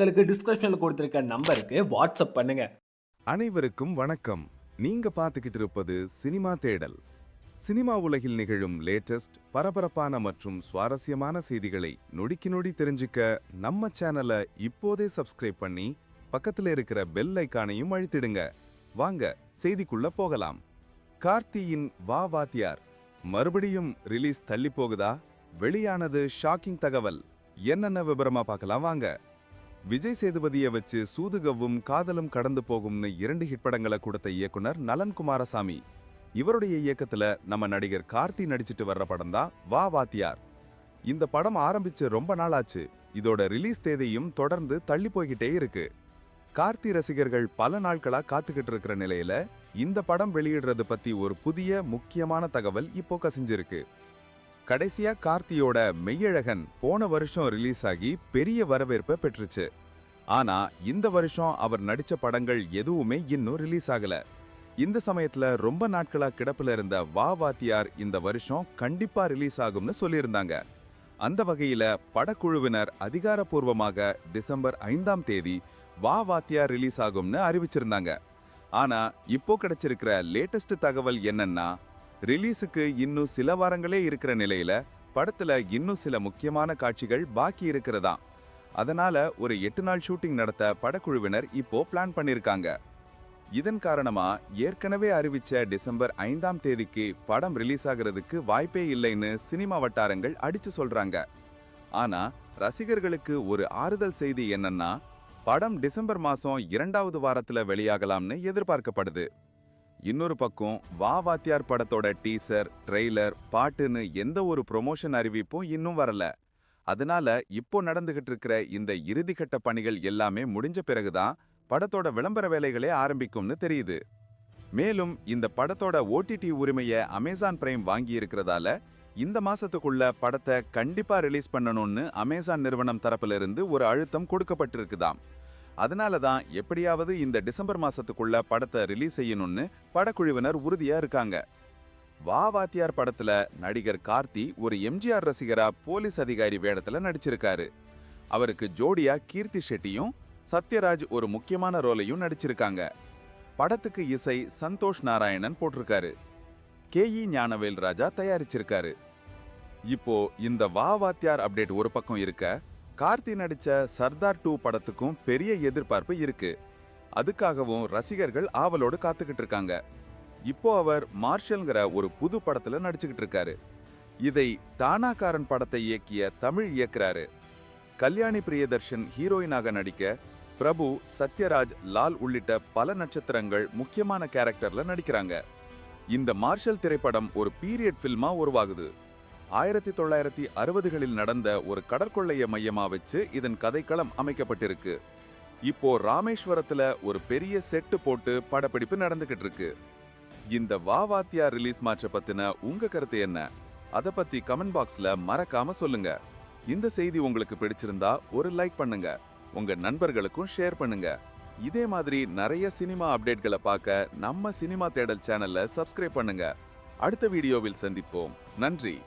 விவரங்களுக்கு டிஸ்கிரிப்ஷன்ல கொடுத்திருக்க நம்பருக்கு வாட்ஸ்அப் பண்ணுங்க. அனைவருக்கும் வணக்கம். நீங்க பார்த்துக்கிட்டு இருப்பது சினிமா தேடல். சினிமா உலகில் நிகழும் லேட்டஸ்ட் பரபரப்பான மற்றும் சுவாரஸ்யமான செய்திகளை நொடிக்கு நொடி தெரிஞ்சுக்க நம்ம சேனலை இப்போதே சப்ஸ்கிரைப் பண்ணி பக்கத்துல இருக்கிற பெல் ஐக்கானையும் அழுத்திடுங்க. வாங்க செய்திக்குள்ள போகலாம். கார்த்தியின் வா வாத்தியார் மறுபடியும் ரிலீஸ் தள்ளி போகுதா? வெளியானது ஷாக்கிங் தகவல். என்னென்ன விபரமா பார்க்கலாம்? வாங்க. விஜய் சேதுபதியை வச்சு சூதுகவும் காதலும் கடந்து போகும்னு இரண்டு ஹிட் படங்களை கொடுத்த இயக்குனர் நலன் குமாரசாமி. இவருடைய இயக்கத்துல நம்ம நடிகர் கார்த்தி நடிச்சிட்டு வர்ற படம் தான் வா வாத்தியார். இந்த படம் ஆரம்பிச்சு ரொம்ப நாள் ஆச்சு. இதோட ரிலீஸ் தேதியும் தொடர்ந்து தள்ளி போய்கிட்டே இருக்கு. கார்த்தி ரசிகர்கள் பல நாட்களா காத்துக்கிட்டு இருக்கிற நிலையில இந்த படம் வெளியிடுறது பத்தி ஒரு புதிய முக்கியமான தகவல் இப்போ கசிஞ்சிருக்கு. கடைசியா கார்த்தியோட மெய்யழகன் போன வருஷம் ரிலீஸ் ஆகி பெரிய வரவேற்பை பெற்றுச்சு. ஆனா இந்த வருஷம் அவர் நடிச்ச படங்கள் எதுவுமே இன்னும் ரிலீஸ் ஆகல. இந்த சமயத்துல ரொம்ப நாட்களா கிடப்புல இருந்த வா வாத்தியார் இந்த வருஷம் கண்டிப்பா ரிலீஸ் ஆகும்னு சொல்லியிருந்தாங்க. அந்த வகையில படக்குழுவினர் அதிகாரப்பூர்வமாக டிசம்பர் ஐந்தாம் தேதி வா வாத்தியார் ரிலீஸ் ஆகும்னு அறிவிச்சிருந்தாங்க. ஆனா இப்போ கிடைச்சிருக்கிற லேட்டஸ்ட் தகவல் என்னன்னா ரிலீஸுக்கு இன்னும் சில வாரங்களே இருக்கிற நிலையில படத்துல இன்னும் சில முக்கியமான காட்சிகள் பாக்கி இருக்கிறதா? அதனால ஒரு எட்டு நாள் ஷூட்டிங் நடத்த படக்குழுவினர் இப்போ பிளான் பண்ணியிருக்காங்க இதன் காரணமா ஏற்கனவே அறிவிச்ச டிசம்பர் ஐந்தாம் தேதிக்கு படம் ரிலீஸ் ஆகிறதுக்கு வாய்ப்பே இல்லைன்னு சினிமா வட்டாரங்கள் அடிச்சு சொல்றாங்க. ஆனா ரசிகர்களுக்கு ஒரு ஆறுதல் செய்தி என்னன்னா படம் டிசம்பர் மாசம் இரண்டாவது வாரத்துல வெளியாகலாம்னு எதிர்பார்க்கப்படுது. இன்னொரு பக்கம் வா வாத்தியார் படத்தோட டீசர் ட்ரெய்லர் பாட்டுன்னு எந்த ஒரு ப்ரொமோஷன் அறிவிப்பும் இன்னும் வரல. அதனால இப்போ நடந்துகிட்டு இருக்கிற இந்த இறுதிக்கட்ட பணிகள் எல்லாமே முடிஞ்ச பிறகுதான் படத்தோட விளம்பர வேலைகளே ஆரம்பிக்கும்னு தெரியுது. மேலும் இந்த படத்தோட ஓடிடி உரிமையை அமேசான் பிரைம் வாங்கி இருக்கிறதால இந்த மாசத்துக்குள்ள படத்தை கண்டிப்பா ரிலீஸ் பண்ணணும்னு அமேசான் நிறுவனம் தரப்புல இருந்து ஒரு அழுத்தம் கொடுக்கப்பட்டிருக்குதாம். அதனால தான் எப்படியாவது இந்த டிசம்பர் மாசத்துக்குள்ள படத்தை ரிலீஸ் செய்யணும்னு படக்குழுவினர் உறுதியா இருக்காங்க. வா வாத்தியார் படத்துல நடிகர் கார்த்தி ஒரு எம்ஜிஆர் ரசிகரா போலீஸ் அதிகாரி வேடத்துல நடிச்சிருக்காரு. அவருக்கு ஜோடியா கீர்த்தி ஷெட்டியும் சத்யராஜ் ஒரு முக்கியமான ரோலையும் நடிச்சிருக்காங்க. படத்துக்கு இசை சந்தோஷ் நாராயணன் போட்டிருக்காரு. கே இ ஞானவேல் ராஜா தயாரிச்சிருக்காரு. இப்போ இந்த வா வாத்தியார் அப்டேட் ஒரு பக்கம் இருக்க கார்த்தி நடித்த சர்தார் டூ படத்துக்கும் பெரிய எதிர்பார்ப்பு இருக்கு. அதுக்காகவும் ரசிகர்கள் ஆவலோடு காத்துக்கிட்டு இருக்காங்க. இப்போ அவர் மார்ஷல்ங்கிற ஒரு புது படத்துல நடிச்சுக்கிட்டு இருக்காரு. இதை தானாக்காரன் படத்தை இயக்கிய தமிழ் இயக்குறாரு. கல்யாணி பிரியதர்ஷன் ஹீரோயினாக நடிக்க பிரபு சத்யராஜ் லால் உள்ளிட்ட பல நட்சத்திரங்கள் முக்கியமான கேரக்டர்ல நடிக்கிறாங்க. இந்த மார்ஷல் திரைப்படம் ஒரு பீரியட் ஃபில்மா உருவாகுது. ஆயிரத்தி தொள்ளாயிரத்தி அறுபதுகளில் நடந்த ஒரு கடற்கொள்ளைய மையமா வச்சு இதன் கதைக்களம் அமைக்கப்பட்டிருக்கு. இப்போ ராமேஸ்வரத்துல ஒரு பெரிய செட்டு போட்டு படப்பிடிப்பு நடந்துகிட்டு இருக்கு இந்த வா வாத்தியா ரிலீஸ் மாற்ற பத்தின உங்க கருத்து என்ன? அதை பத்தி கமெண்ட் பாக்ஸ்ல மறக்காம சொல்லுங்க. இந்த செய்தி உங்களுக்கு பிடிச்சிருந்தா ஒரு லைக் பண்ணுங்க. உங்க நண்பர்களுக்கும் ஷேர் பண்ணுங்க. இதே மாதிரி நிறைய சினிமா அப்டேட்களை பார்க்க நம்ம சினிமா தேடல் சேனல்ல சப்ஸ்கிரைப் பண்ணுங்க. அடுத்த வீடியோவில் சந்திப்போம். நன்றி.